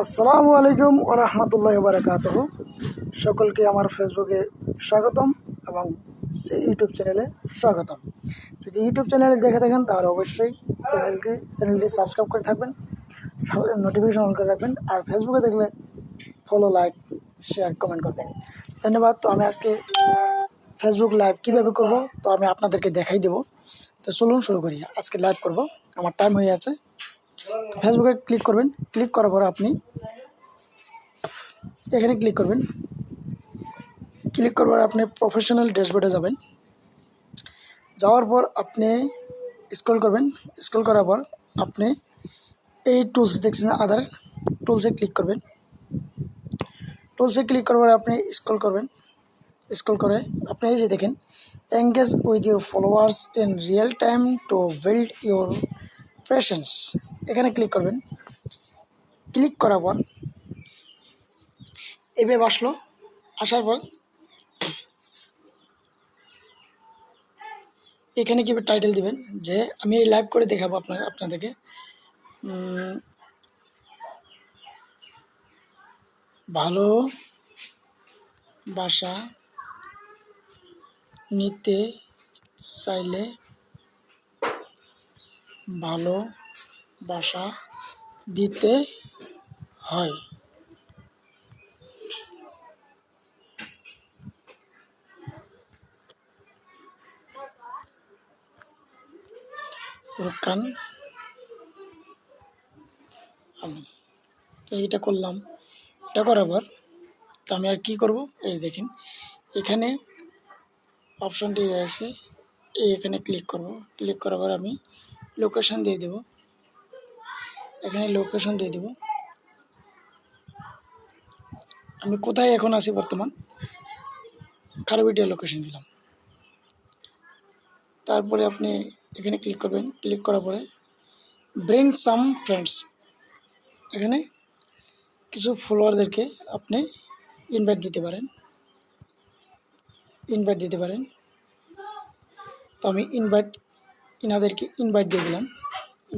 আসসালামু আলাইকুম ও রহমতুল্লাহ বারকাত সকলকে আমার ফেসবুকে স্বাগতম এবং ইউটিউব চ্যানেলে স্বাগতম। যদি ইউটিউব চ্যানেলে দেখে থাকেন, তাহলে অবশ্যই চ্যানেলকে চ্যানেলটি সাবস্ক্রাইব করে থাকবেন নোটিফিকেশন অন করে রাখবেন, আর ফেসবুকে দেখলে ফলো লাইক শেয়ার কমেন্ট করবেন। ধন্যবাদ। তো আমি আজকে ফেসবুক লাইভ কীভাবে করব, তো আমি আপনাদেরকে দেখাই দেবো। তো চলুন শুরু করি। আজকে লাইভ করব। আমার টাইম হয়ে আছে। ফেসবুকে ক্লিক করবেন। ক্লিক করার পর আপনি এখানে ক্লিক করবেন। ক্লিক করার পর আপনি প্রফেশনাল ড্যাশবোর্ডে যাবেন। যাওয়ার পর আপনি স্ক্রল করবেন। স্ক্রল করার পর আপনি এই টুলস দেখছেন আদার টুলসে ক্লিক করবেন। টুলসে ক্লিক করার পর আপনি স্ক্রল করবেন। স্ক্রল করে আপনি এই যে দেখেন engage with your followers in real time to build your presence এখানে ক্লিক করবেন। ক্লিক করার পর এভাবে আসলো আসার পর এখানে কি টাইটেল দিবেন? যে আমি লাইভ করে দেখাবো আপনার আপনাদেরকে। ভালো বাসা নিতে চাইলে ভালো বাসা দিতে হয়। রুকান আলী তো এইটা করলাম। এটা করার পর তো আমি আর কি করব? এই দেখেন, এখানে অপশানটি রয়েছে। এখানে ক্লিক করব। ক্লিক করার পর আমি লোকেশন দিয়ে দেব। এখানে লোকেশন দিয়ে দেব। আমি কোথায় এখন আছি বর্তমান? খারবিটিয়া লোকেশন দিলাম। তারপরে আপনি এখানে ক্লিক করবেন। ক্লিক করার পরে ব্রিং সাম ফ্রেন্ডস এখানে কিছু ফলোয়ারদেরকে আপনি ইনভাইট দিতে পারেন। ইনভাইট দিতে পারেন। তো আমি ইনভাইট ইনাদেরকে ইনভাইট দিয়ে দিলাম।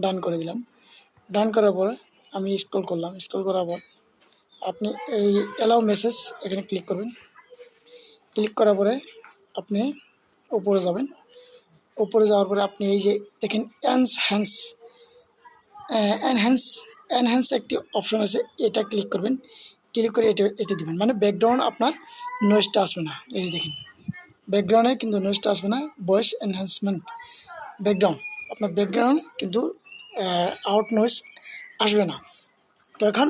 ডান করে দিলাম। ডান করার পরে আমি স্ক্রল করলাম। স্ক্রল করার পর আপনি এই অ্যালাউ মেসেজ এখানে ক্লিক করবেন। ক্লিক করার পরে আপনি উপরে যাবেন। উপরে যাওয়ার পরে আপনি এই যে দেখেন এনহ্যান্স এনহ্যান্স এনহ্যান্স একটি অপশন আছে, এটা ক্লিক করবেন। ক্লিক করে এটা এটা দিবেন। মানে ব্যাকগ্রাউন্ড আপনার নয়েজটা আসবে না। এই দেখেন ব্যাকগ্রাউন্ডে কিন্তু নয়েজটা আসবে না ভয়েস এনহ্যান্সমেন্ট ব্যাকগ্রাউন্ড আপনার ব্যাকগ্রাউন্ড কিন্তু আউট নয়েস আসবে না। তো এখন